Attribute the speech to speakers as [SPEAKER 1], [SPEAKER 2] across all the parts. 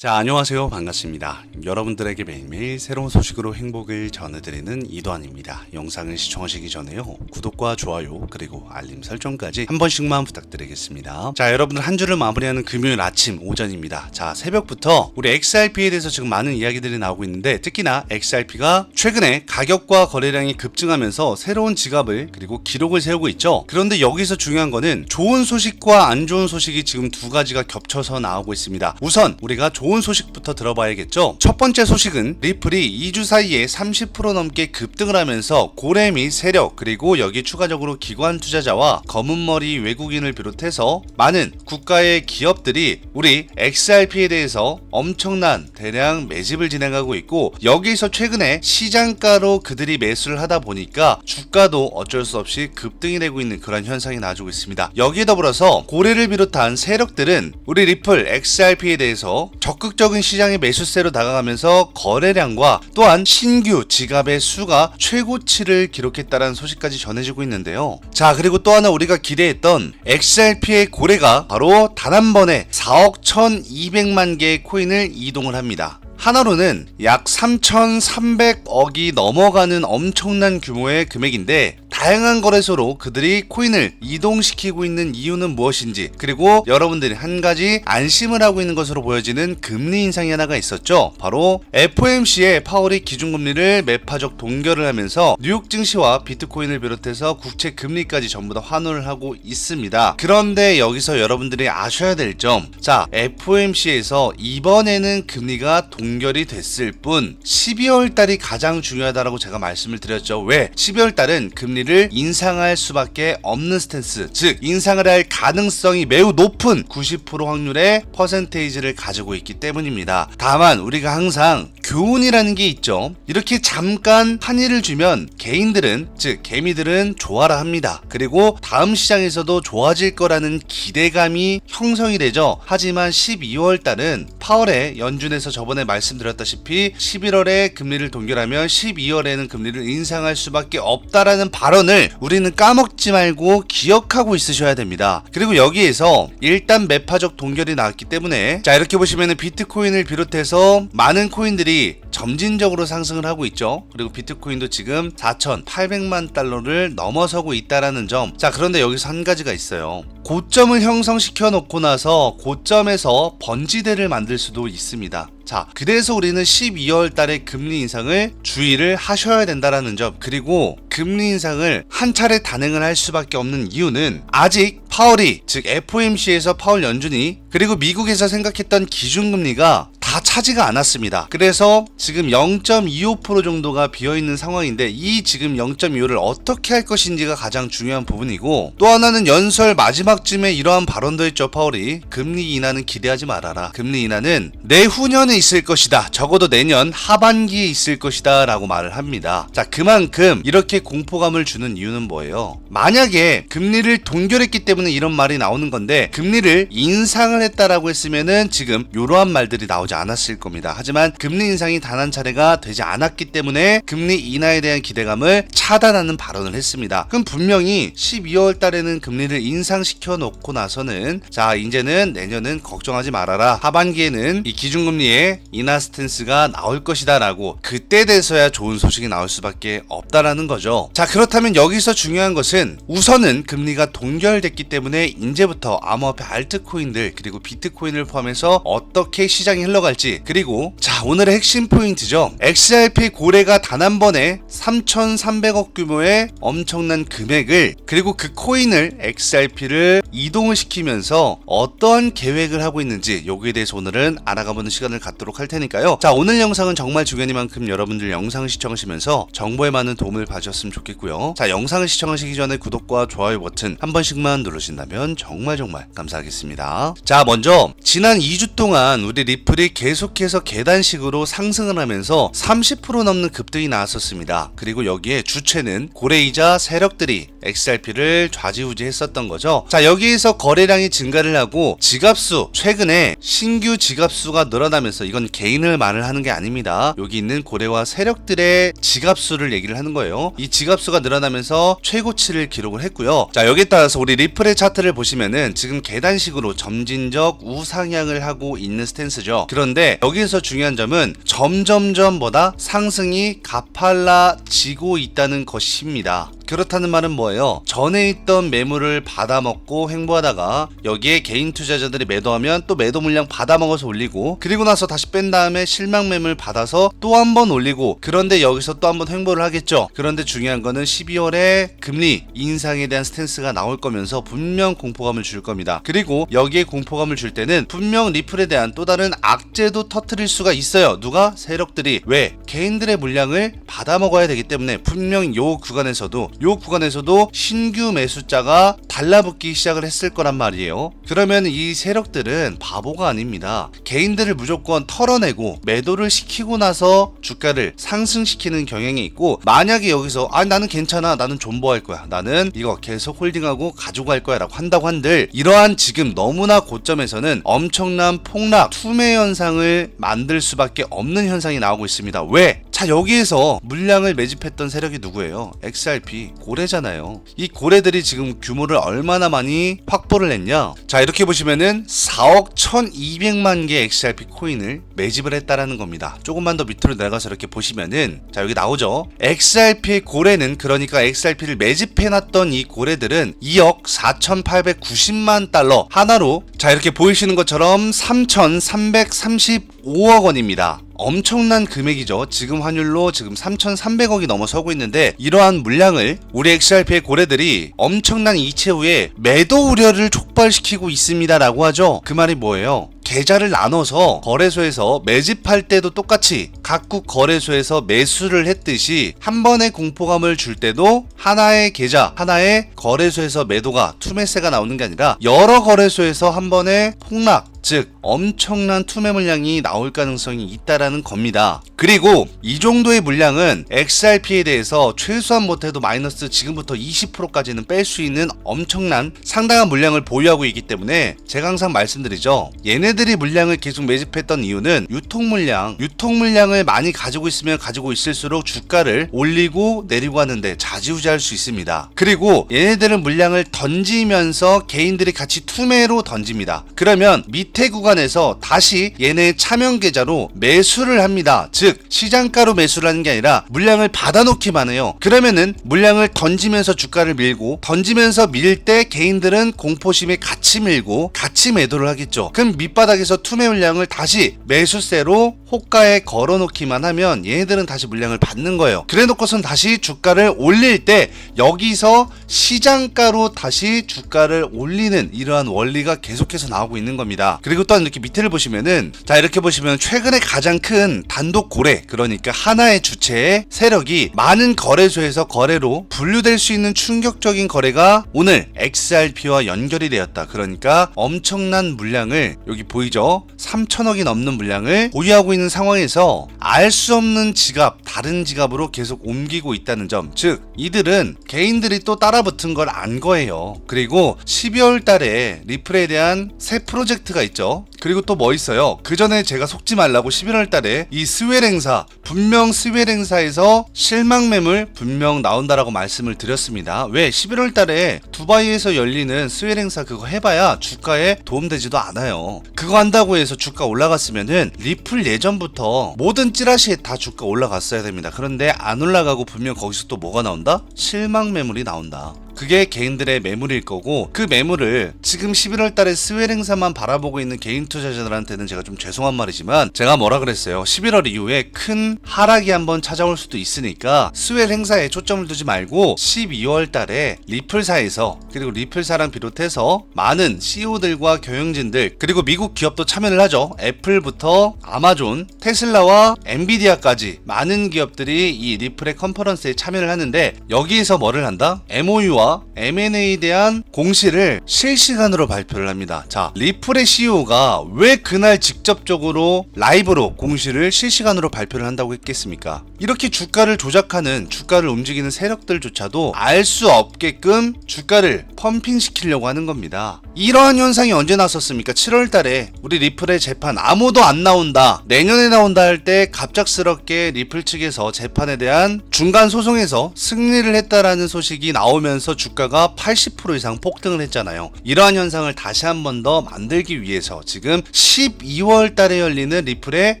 [SPEAKER 1] 자, 안녕하세요. 반갑습니다. 여러분들에게 매일매일 새로운 소식으로 행복을 전해드리는 이도환입니다. 영상을 시청하시기 전에요. 구독과 좋아요, 그리고 알림 설정까지 한 번씩만 부탁드리겠습니다. 자, 여러분들 한 주를 마무리하는 금요일 아침 오전입니다. 자, 새벽부터 우리 XRP에 대해서 지금 많은 이야기들이 나오고 있는데 특히나 XRP가 최근에 가격과 거래량이 급증하면서 새로운 지갑을 그리고 기록을 세우고 있죠. 그런데 여기서 중요한 거는 좋은 소식과 안 좋은 소식이 지금 두 가지가 겹쳐서 나오고 있습니다. 우선 우리가 좋은 소식부터 들어봐야겠죠. 첫 번째 소식은 리플이 2주 사이에 30% 넘게 급등을 하면서 고래 및 세력 그리고 여기 추가적으로 기관 투자자와 검은머리 외국인을 비롯해서 많은 국가의 기업들이 우리 XRP에 대해서 엄청난 대량 매집을 진행하고 있고 여기서 최근에 시장가로 그들이 매수를 하다 보니까 주가도 어쩔 수 없이 급등이 되고 있는 그런 현상이 나와주고 있습니다. 여기에 더불어서 고래를 비롯한 세력들은 우리 리플 XRP에 대해서 적 극적인 시장의 매수세로 다가가면서 거래량과 또한 신규 지갑의 수가 최고치를 기록했다는 소식까지 전해지고 있는데요. 자, 그리고 또 하나 우리가 기대했던 XRP의 고래가 바로 단 한 번에 4억 1200만 개의 코인을 이동을 합니다. 하나로는 약 3,300억이 넘어가는 엄청난 규모의 금액인데 다양한 거래소로 그들이 코인을 이동시키고 있는 이유는 무엇인지 그리고 여러분들이 한 가지 안심을 하고 있는 것으로 보여지는 금리 인상이 하나가 있었죠. 바로 FOMC의 파월이 기준금리를 매파적 동결을 하면서 뉴욕 증시와 비트코인을 비롯해서 국채 금리까지 전부 다 환원을 하고 있습니다. 그런데 여기서 여러분들이 아셔야 될 점, 자 FOMC에서 이번에는 금리가 동 결이 됐을 뿐 12월 달이 가장 중요하다라고 제가 말씀을 드렸죠. 왜? 12월 달은 금리를 인상할 수밖에 없는 스탠스, 즉 인상을 할 가능성이 매우 높은 90% 확률의 퍼센테이지를 가지고 있기 때문입니다. 다만 우리가 항상 교훈이라는 게 있죠. 이렇게 잠깐 한의를 주면 개인들은 즉 개미들은 좋아라 합니다. 그리고 다음 시장에서도 좋아질 거라는 기대감이 형성이 되죠. 하지만 12월 달은 파월에 연준에서 저번에 말 씀드렸다시피 11월에 금리를 동결하면 12월에는 금리를 인상할 수밖에 없다라는 발언을 우리는 까먹지 말고 기억하고 있으셔야 됩니다. 그리고 여기에서 일단 매파적 동결이 나왔기 때문에 자 이렇게 보시면은 비트코인을 비롯해서 많은 코인들이 점진적으로 상승을 하고 있죠. 그리고 비트코인도 지금 4,800만 달러를 넘어서고 있다라는 점. 자, 그런데 여기서 한 가지가 있어요. 고점을 형성시켜 놓고 나서 고점에서 번지대를 만들 수도 있습니다. 자, 그래서 우리는 12월 달에 금리 인상을 주의를 하셔야 된다라는 점. 그리고 금리 인상을 한 차례 단행을 할 수밖에 없는 이유는 아직 파월이 즉 FOMC에서 파월 연준이 그리고 미국에서 생각했던 기준금리가 다 차지가 않았습니다. 그래서 지금 0.25% 정도가 비어 있는 상황인데 이 지금 0.25를 어떻게 할 것인지가 가장 중요한 부분이고 또 하나는 연설 마지막쯤에 이러한 발언도 했죠 파월이 금리 인하는 기대하지 말아라. 금리 인하는 내후년에 있을 것이다. 적어도 내년 하반기에 있을 것이다 라고 말을 합니다. 자 그만큼 이렇게 공포감을 주는 이유는 뭐예요? 만약에 금리를 동결했기 때문에 이런 말이 나오는 건데 금리를 인상을 했다라고 했으면은 지금 이러한 말들이 나오지 않 았을 겁니다. 하지만 금리 인상이 단 한 차례가 되지 않았기 때문에 금리 인하에 대한 기대감을 차단하는 발언을 했습니다. 그럼 분명히 12월 달에는 금리를 인상시켜 놓고 나서는 자 이제는 내년은 걱정하지 말아라. 하반기에는 이 기준금리의 인하 스탠스가 나올 것이다 라고 그때 돼서야 좋은 소식이 나올 수밖에 없다라는 거죠. 자 그렇다면 여기서 중요한 것은 우선은 금리가 동결됐기 때문에 이제부터 암호화폐 알트코인들 그리고 비트코인을 포함해서 어떻게 시장이 흘러 갈지 그리고 자 오늘의 핵심 포인트죠. XRP 고래가 단 한 번에 3,300억 규모의 엄청난 금액을 그리고 그 코인을 XRP를 이동을 시키면서 어떠한 계획을 하고 있는지 여기에 대해서 오늘은 알아가보는 시간을 갖도록 할 테니까요. 자 오늘 영상은 정말 중요하니만큼 여러분들 영상을 시청하시면서 정보에 많은 도움을 받으셨으면 좋겠고요. 자 영상을 시청하시기 전에 구독과 좋아요 버튼 한 번씩만 누르신다면 정말 정말 감사하겠습니다. 자 먼저 지난 2주 동안 우리 리플이 계속해서 계단식으로 상승을 하면서 30% 넘는 급등이 나왔었습니다. 그리고 여기에 주체는 고래이자 세력들이 XRP를 좌지우지 했었던 거죠. 자 여기에서 거래량이 증가를 하고 지갑수 최근에 신규 지갑수가 늘어나면서 이건 개인을 말을 하는 게 아닙니다. 여기 있는 고래와 세력들의 지갑수를 얘기를 하는 거예요. 이 지갑수가 늘어나면서 최고치를 기록을 했고요. 자 여기에 따라서 우리 리플의 차트를 보시면은 지금 계단식으로 점진적 우상향을 하고 있는 스탠스죠. 그런데 여기에서 중요한 점은 점점점보다 상승이 가팔라지고 있다는 것입니다. 그렇다는 말은 뭐예요? 전에 있던 매물을 받아먹고 횡보하다가 여기에 개인 투자자들이 매도하면 또 매도 물량 받아먹어서 올리고 그리고 나서 다시 뺀 다음에 실망 매물 받아서 또 한 번 올리고 그런데 여기서 또 한 번 횡보를 하겠죠. 그런데 중요한 거는 12월에 금리 인상에 대한 스탠스가 나올 거면서 분명 공포감을 줄 겁니다. 그리고 여기에 공포감을 줄 때는 분명 리플에 대한 또 다른 악재도 터트릴 수가 있어요. 누가? 세력들이 왜? 개인들의 물량을 받아먹어야 되기 때문에 분명 요 구간에서도 요 구간에서도 신규 매수자가 달라붙기 시작을 했을 거란 말이에요. 그러면 이 세력들은 바보가 아닙니다. 개인들을 무조건 털어내고 매도를 시키고 나서 주가를 상승시키는 경향이 있고 만약에 여기서 아 나는 괜찮아 나는 존버할 거야 나는 이거 계속 홀딩하고 가져갈 거야 라고 한다고 한들 이러한 지금 너무나 고점에서는 엄청난 폭락 투매 현상을 만들 수밖에 없는 현상이 나오고 있습니다 왜? 자 여기에서 물량을 매집했던 세력이 누구예요? XRP 고래잖아요. 이 고래들이 지금 규모를 얼마나 많이 확보를 했냐? 자 이렇게 보시면은 4억 1200만 개 XRP 코인을 매집을 했다라는 겁니다. 조금만 더 밑으로 내려가서 이렇게 보시면은 자 여기 나오죠? XRP의 고래는 그러니까 XRP를 매집해 놨던 이 고래들은 2억 4890만 달러 하나로 자 이렇게 보이시는 것처럼 3335억 원입니다 엄청난 금액이죠. 지금 환율로 지금 3,300억이 넘어서고 있는데 이러한 물량을 우리 XRP의 고래들이 엄청난 이체 후에 매도 우려를 촉발시키고 있습니다라고 하죠. 그 말이 뭐예요? 계좌를 나눠서 거래소에서 매집할 때도 똑같이 각국 거래소에서 매수를 했듯이 한 번의 공포감을 줄 때도 하나의 계좌, 하나의 거래소에서 매도가 투매세가 나오는 게 아니라 여러 거래소에서 한 번에 폭락, 즉 엄청난 투매 물량이 나올 가능성이 있다라는 겁니다. 그리고 이 정도의 물량은 XRP에 대해서 최소한 못해도 마이너스 지금부터 20%까지는 뺄 수 있는 엄청난 상당한 물량을 보유하고 있기 때문에 제가 항상 말씀드리죠. 얘네들이 물량을 계속 매집했던 이유는 유통 물량, 유통 물량을 많이 가지고 있으면 가지고 있을수록 주가를 올리고 내리고 하는데 좌지우지할 수 있습니다. 그리고 얘네들은 물량을 던지면서 개인들이 같이 투매로 던집니다. 그러면 밑에 구간 에서 다시 얘네 차명 계좌로 매수를 합니다. 즉 시장가로 매수를 하는 게 아니라 물량을 받아놓기만 해요. 그러면은 물량을 던지면서 주가를 밀고 던지면서 밀 때 개인들은 공포심에 같이 밀고 같이 매도를 하겠죠. 그럼 밑바닥에서 투매 물량을 다시 매수세로 호가에 걸어놓기만 하면 얘네들은 다시 물량을 받는 거예요. 그래놓고선 다시 주가를 올릴 때 여기서 시장가로 다시 주가를 올리는 이러한 원리가 계속해서 나오고 있는 겁니다. 그리고 또한 이렇게 밑에를 보시면은 자 이렇게 보시면 최근에 가장 큰 단독 고래 그러니까 하나의 주체의 세력이 많은 거래소에서 거래로 분류될 수 있는 충격적인 거래가 오늘 XRP와 연결이 되었다. 그러니까 엄청난 물량을 여기 보이죠? 3천억이 넘는 물량을 보유하고 있는 상황에서 알 수 없는 지갑 다른 지갑으로 계속 옮기고 있다는 점. 즉 이들은 개인들이 또 따라붙은 걸 안 거예요. 그리고 12월 달에 리플에 대한 새 프로젝트가 있죠. 그리고 또 뭐 있어요? 그 전에 제가 속지 말라고 11월 달에 이 스웰 행사 분명 스웰 행사에서 실망 매물 분명 나온다라고 말씀을 드렸습니다. 왜 11월 달에 두바이에서 열리는 스웰 행사 그거 해봐야 주가에 도움되지도 않아요. 그거 한다고 해서 주가 올라갔으면은 리플 예전부터 모든 찌라시에 다 주가 올라갔어야 됩니다. 그런데 안 올라가고 분명 거기서 또 뭐가 나온다? 실망 매물이 나온다. 그게 개인들의 매물일 거고 그 매물을 지금 11월 달에 스웰 행사만 바라보고 있는 개인 투자자들한테는 제가 좀 죄송한 말이지만 제가 뭐라 그랬어요 11월 이후에 큰 하락이 한번 찾아올 수도 있으니까 스웰 행사에 초점을 두지 말고 12월 달에 리플사에서 그리고 리플사랑 비롯해서 많은 CEO들과 경영진들 그리고 미국 기업도 참여를 하죠 애플부터 아마존 테슬라와 엔비디아까지 많은 기업들이 이 리플의 컨퍼런스에 참여를 하는데 여기에서 뭐를 한다? MOU와 M&A에 대한 공시를 실시간으로 발표를 합니다. 자, 리플의 CEO가 왜 그날 직접적으로 라이브로 공시를 실시간으로 발표를 한다고 했겠습니까? 이렇게 주가를 조작하는 주가를 움직이는 세력들조차도 알 수 없게끔 주가를 펌핑시키려고 하는 겁니다. 이러한 현상이 언제 나섰습니까? 7월 달에 우리 리플의 재판 아무도 안 나온다. 내년에 나온다 할 때 갑작스럽게 리플 측에서 재판에 대한 중간 소송에서 승리를 했다라는 소식이 나오면서 주가가 80% 이상 폭등을 했잖아요. 이러한 현상을 다시 한 번 더 만들기 위해서 지금 12월 달에 열리는 리플의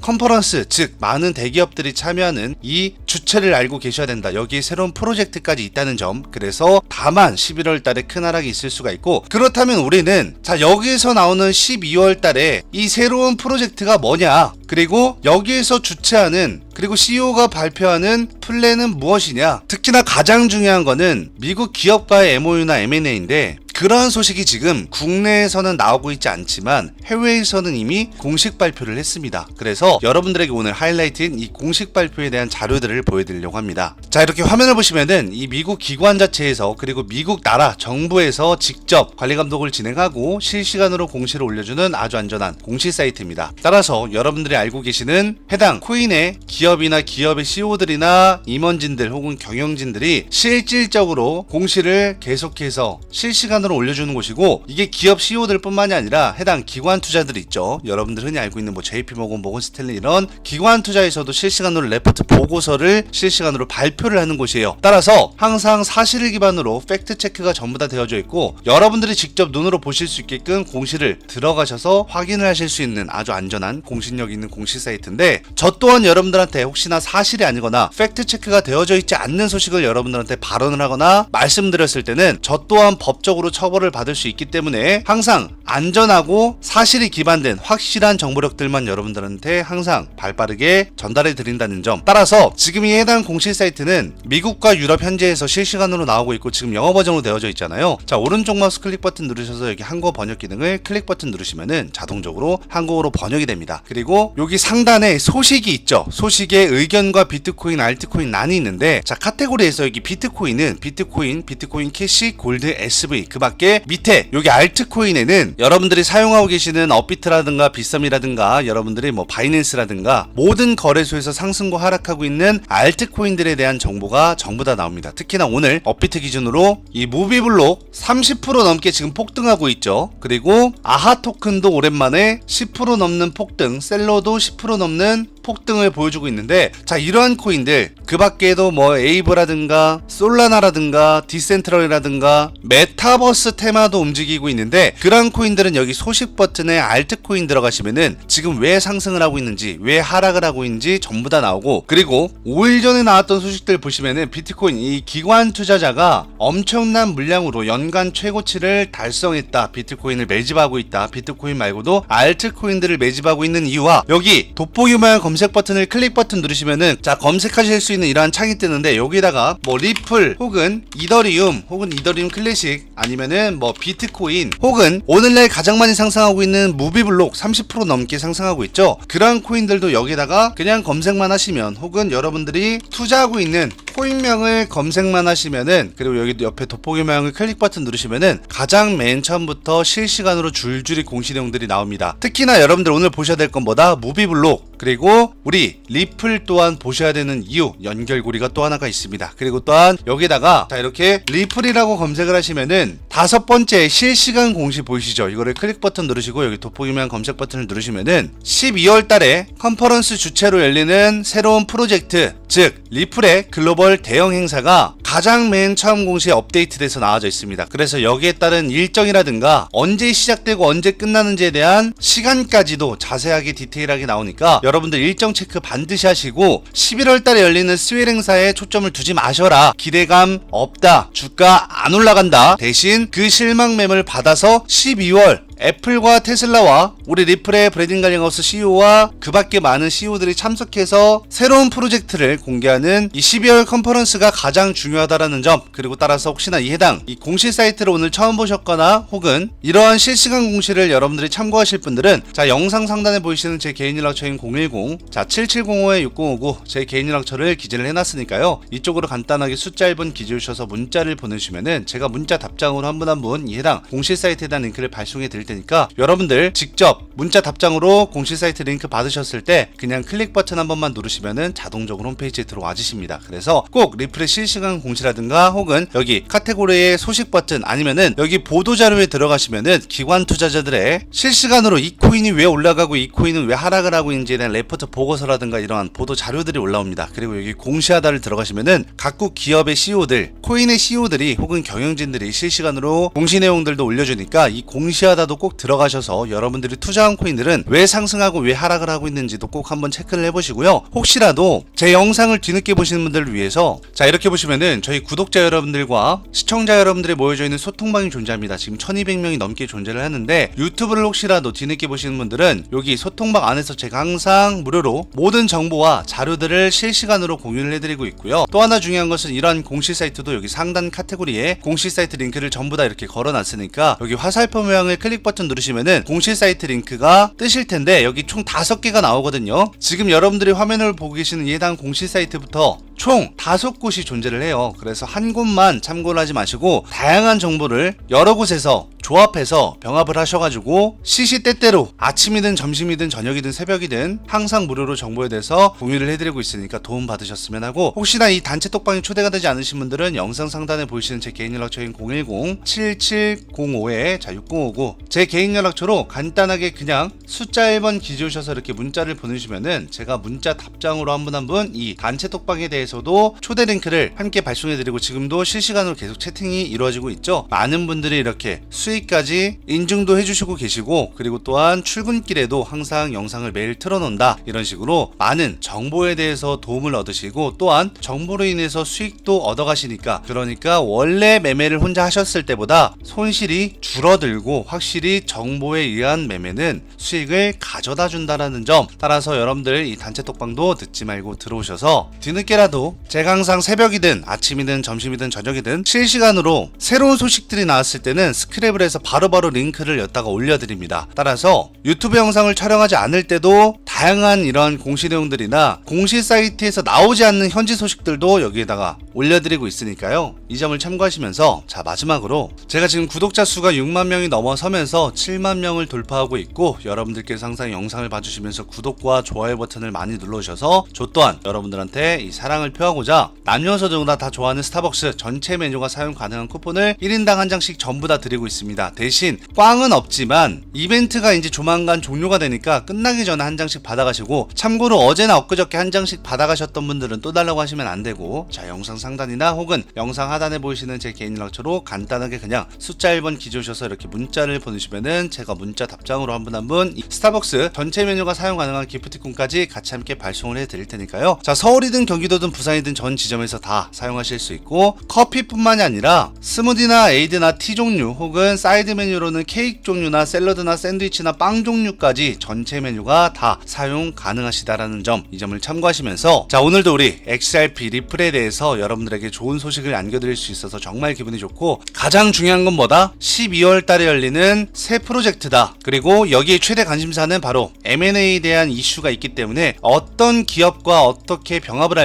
[SPEAKER 1] 컨퍼런스, 즉 많은 대기업들이 참여하는 이 주체를 알고 계셔야 된다. 여기에 새로운 프로젝트까지 있다는 점. 그래서 다만 11월 달에 큰 하락이 있을 수가 있고 그렇다면 우리는 자 여기에서 나오는 12월 달에 이 새로운 프로젝트가 뭐냐? 그리고 여기에서 주최하는 그리고 CEO가 발표하는 플랜은 무엇이냐? 특히나 가장 중요한 거는 미국 기업과의 MOU나 M&A인데 그러한 소식이 지금 국내에서는 나오고 있지 않지만 해외에서는 이미 공식 발표를 했습니다. 그래서 여러분들에게 오늘 하이라이트인 이 공식 발표에 대한 자료들을 보여드리려고 합니다. 자 이렇게 화면을 보시면은 이 미국 기관 자체에서 그리고 미국 나라 정부에서 직접 관리 감독을 진행하고 실시간으로 공시를 올려주는 아주 안전한 공시 사이트입니다. 따라서 여러분들이 알고 계시는 해당 코인의 기업이나 기업의 CEO들이나 임원진들 혹은 경영진들이 실질적으로 공시를 계속해서 실시간 으로 올려주는 곳이고 이게 기업 CEO들 뿐만이 아니라 해당 기관 투자들 있죠. 여러분들 흔히 알고 있는 뭐 JP모건, 모건스탠리 이런 기관 투자에서도 실시간으로 레포트 보고서를 실시간으로 발표를 하는 곳이에요. 따라서 항상 사실을 기반으로 팩트 체크가 전부 다 되어져 있고 여러분들이 직접 눈으로 보실 수 있게끔 공시를 들어가셔서 확인을 하실 수 있는 아주 안전한 공신력 있는 공시 사이트인데 저 또한 여러분들한테 혹시나 사실이 아니거나 팩트 체크가 되어져 있지 않는 소식을 여러분들한테 발언을 하거나 말씀드렸을 때는 저 또한 법적으로 처벌을 받을 수 있기 때문에 항상 안전하고 사실이 기반된 확실한 정보력들만 여러분들한테 항상 발빠르게 전달해 드린다는 점. 따라서 지금 이 해당 공시 사이트는 미국과 유럽 현지에서 실시간으로 나오고 있고 지금 영어 버전으로 되어져 있잖아요. 자, 오른쪽 마우스 클릭 버튼 누르셔서 여기 한국어 번역 기능을 클릭 버튼 누르시면은 자동적으로 한국어로 번역이 됩니다. 그리고 여기 상단에 소식이 있죠. 소식에 의견과 비트코인, 알트코인 난이 있는데 자, 카테고리에서 여기 비트코인은 비트코인, 비트코인 캐시, 골드, SV 그 밖에 밑에 여기 알트코인에는 여러분들이 사용하고 계시는 업비트라든가 비썸이라든가 여러분들이 뭐 바이낸스라든가 모든 거래소에서 상승과 하락하고 있는 알트코인들에 대한 정보가 전부 다 나옵니다. 특히나 오늘 업비트 기준으로 이 무비블록 30% 넘게 지금 폭등하고 있죠. 그리고 아하 토큰도 오랜만에 10% 넘는 폭등, 셀러도 10% 넘는 폭등을 보여주고 있는데 자 이러한 코인들 그 밖에도 뭐 에이브라든가 솔라나라든가 디센트럴이라든가 메타버스 테마도 움직이고 있는데 그러한 코인들은 여기 소식 버튼에 알트코인 들어가시면은 지금 왜 상승을 하고 있는지 왜 하락을 하고 있는지 전부 다 나오고 그리고 5일 전에 나왔던 소식들 보시면은 비트코인 이 기관 투자자가 엄청난 물량으로 연간 최고치를 달성했다. 비트코인을 매집하고 있다. 비트코인 말고도 알트코인들을 매집하고 있는 이유와 여기 돋보기만 검색 버튼을 클릭 버튼 누르시면은 자 검색하실 수 있는 이러한 창이 뜨는데 여기다가 뭐 리플 혹은 이더리움 혹은 이더리움 클래식 아니면은 뭐 비트코인 혹은 오늘날 가장 많이 상승하고 있는 무비블록 30% 넘게 상승하고 있죠? 그러한 코인들도 여기다가 그냥 검색만 하시면 혹은 여러분들이 투자하고 있는 코인명을 검색만 하시면은 그리고 여기 옆에 돋보기명을 클릭 버튼 누르시면은 가장 맨 처음부터 실시간으로 줄줄이 공시 내용들이 나옵니다 특히나 여러분들 오늘 보셔야 될건 뭐다 무비블록 그리고 우리 리플 또한 보셔야 되는 이유 연결고리가 또 하나가 있습니다. 그리고 또한 여기다가 자 이렇게 리플이라고 검색을 하시면은 다섯 번째 실시간 공시 보이시죠? 이거를 클릭 버튼 누르시고 여기 돋보기면 검색 버튼을 누르시면은 12월 달에 컨퍼런스 주체로 열리는 새로운 프로젝트 즉 리플의 글로벌 대형 행사가 가장 맨 처음 공시에 업데이트돼서 나와져 있습니다. 그래서 여기에 따른 일정이라든가 언제 시작되고 언제 끝나는지에 대한 시간까지도 자세하게 디테일하게 나오니까 여러분들 일정 체크 반드시 하시고 11월 달에 열리는 스웰 행사에 초점을 두지 마셔라. 기대감 없다. 주가 안 올라간다. 대신 그 실망 매물 받아서 12월 애플과 테슬라와 우리 리플의 브래딘 갈링하우스 CEO와 그 밖에 많은 CEO들이 참석해서 새로운 프로젝트를 공개하는 이 12월 컨퍼런스가 가장 중요 하다라는 점 그리고 따라서 혹시나 이 해당 이 공시 사이트를 오늘 처음 보셨거나 혹은 이러한 실시간 공시를 여러분들이 참고하실 분들은 자 영상 상단에 보이시는 제 개인 연락처인 010 자 7705-6059 제 개인 연락처를 기재를 해놨으니까요 이쪽으로 간단하게 숫자 1번 기재 주셔서 문자를 보내주시면은 제가 문자 답장으로 한 분 한 분 이 해당 공시 사이트에 대한 링크를 발송해 드릴 테니까 여러분들 직접 문자 답장으로 공시 사이트 링크 받으셨을 때 그냥 클릭 버튼 한 번만 누르시면은 자동적으로 홈페이지에 들어와 주십니다. 그래서 꼭 리플의 실시간 공시 라든가 혹은 여기 카테고리의 소식 버튼 아니면은 여기 보도 자료에 들어가시면은 기관 투자자들의 실시간으로 이 코인이 왜 올라가고 이 코인은 왜 하락을 하고 있는지에 대한 레포트 보고서라든가 이러한 보도 자료들이 올라옵니다. 그리고 여기 공시하다를 들어가시면은 각국 기업의 CEO들, 코인의 CEO들이 혹은 경영진들이 실시간으로 공시 내용들도 올려주니까 이 공시하다도 꼭 들어가셔서 여러분들이 투자한 코인들은 왜 상승하고 왜 하락을 하고 있는지도 꼭 한번 체크를 해보시고요. 혹시라도 제 영상을 뒤늦게 보시는 분들을 위해서 자 이렇게 보시면은 저희 구독자 여러분들과 시청자 여러분들이 모여져 있는 소통방이 존재합니다. 지금 1200명이 넘게 존재를 하는데 유튜브를 혹시라도 뒤늦게 보시는 분들은 여기 소통방 안에서 제가 항상 무료로 모든 정보와 자료들을 실시간으로 공유를 해드리고 있고요. 또 하나 중요한 것은 이러한 공시 사이트도 여기 상단 카테고리에 공시 사이트 링크를 전부 다 이렇게 걸어놨으니까 여기 화살표 모양의 클릭 버튼 누르시면은 공시 사이트 링크가 뜨실 텐데 여기 총 다섯 개가 나오거든요. 지금 여러분들이 화면을 보고 계시는 이 해당 공시 사이트부터 총 다섯 곳이 존재를 해요. 그래서 한 곳만 참고를 하지 마시고 다양한 정보를 여러 곳에서 조합해서 병합을 하셔가지고 시시때때로 아침이든 점심이든 저녁이든 새벽이든 항상 무료로 정보에 대해서 공유를 해드리고 있으니까 도움 받으셨으면 하고 혹시나 이 단체 톡방에 초대가 되지 않으신 분들은 영상 상단에 보이시는 제 개인 연락처인 010-7705에 자 6059 제 개인 연락처로 간단하게 그냥 숫자 1번 기재오셔서 이렇게 문자를 보내주시면은 제가 문자 답장으로 한 분 한 분 이 단체 톡방에 대해 서도 초대 링크를 함께 발송해드리고 지금도 실시간으로 계속 채팅이 이루어지고 있죠. 많은 분들이 이렇게 수익까지 인증도 해주시고 계시고 그리고 또한 출근길에도 항상 영상을 매일 틀어놓는다. 이런 식으로 많은 정보에 대해서 도움을 얻으시고 또한 정보로 인해서 수익도 얻어가시니까 그러니까 원래 매매를 혼자 하셨을 때보다 손실이 줄어들고 확실히 정보에 의한 매매는 수익을 가져다 준다라는 점 따라서 여러분들 이 단체 톡방도 듣지 말고 들어오셔서 뒤늦게라도 제가 항상 새벽이든 아침이든 점심이든 저녁이든 실시간으로 새로운 소식들이 나왔을 때는 스크랩을 해서 바로바로 링크를 였다가 올려드립니다. 따라서 유튜브 영상을 촬영하지 않을 때도 다양한 이런 공시 내용들이나 공시 사이트에서 나오지 않는 현지 소식들도 여기에다가 올려드리고 있으니까요. 이 점을 참고하시면서 자 마지막으로 제가 지금 구독자 수가 6만 명이 넘어서면서 7만 명을 돌파하고 있고 여러분들께서 항상 영상을 봐주시면서 구독과 좋아요 버튼을 많이 눌러주셔서 저 또한 여러분들한테 이 사랑을 표하고자 남녀노소 누구나 다 좋아하는 스타벅스 전체 메뉴가 사용 가능한 쿠폰을 1인당 한 장씩 전부 다 드리고 있습니다. 대신 꽝은 없지만 이벤트가 이제 조만간 종료가 되니까 끝나기 전에 한 장씩 받아가시고 참고로 어제나 엊그저께 한 장씩 받아가셨던 분들은 또 달라고 하시면 안 되고 자 영상 상단이나 혹은 영상 하단에 보이시는 제 개인 연락처로 간단하게 그냥 숫자 1번 기재오셔서 이렇게 문자를 보내시면은 제가 문자 답장으로 한 분 한 분 스타벅스 전체 메뉴가 사용 가능한 기프티콘까지 같이 함께 발송을 해 드릴 테니까요 자 서울이든 경기도든 부산이든 전 지점에서 다 사용하실 수 있고 커피뿐만이 아니라 스무디나 에이드나 티 종류 혹은 사이드 메뉴로는 케이크 종류나 샐러드나 샌드위치나 빵 종류까지 전체 메뉴가 다 사용 가능하시다라는 점 이 점을 참고하시면서 자 오늘도 우리 XRP 리플에 대해서 여러분들에게 좋은 소식을 안겨드릴 수 있어서 정말 기분이 좋고 가장 중요한 건 뭐다? 12월 달에 열리는 새 프로젝트다. 그리고 여기에 최대 관심사는 바로 M&A에 대한 이슈가 있기 때문에 어떤 기업과 어떻게 병합을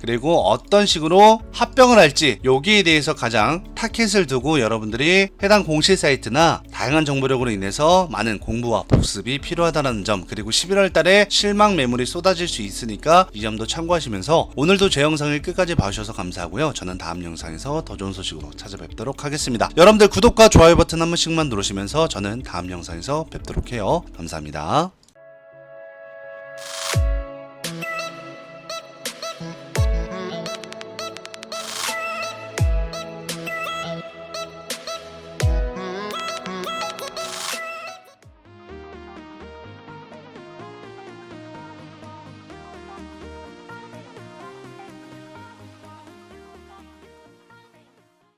[SPEAKER 1] 그리고 어떤 식으로 합병을 할지 여기에 대해서 가장 타켓을 두고 여러분들이 해당 공시 사이트나 다양한 정보력으로 인해서 많은 공부와 복습이 필요하다는 점 그리고 11월 달에 실망 매물이 쏟아질 수 있으니까 이 점도 참고하시면서 오늘도 제 영상을 끝까지 봐주셔서 감사하고요. 저는 다음 영상에서 더 좋은 소식으로 찾아뵙도록 하겠습니다. 여러분들 구독과 좋아요 버튼 한 번씩만 누르시면서 저는 다음 영상에서 뵙도록 해요. 감사합니다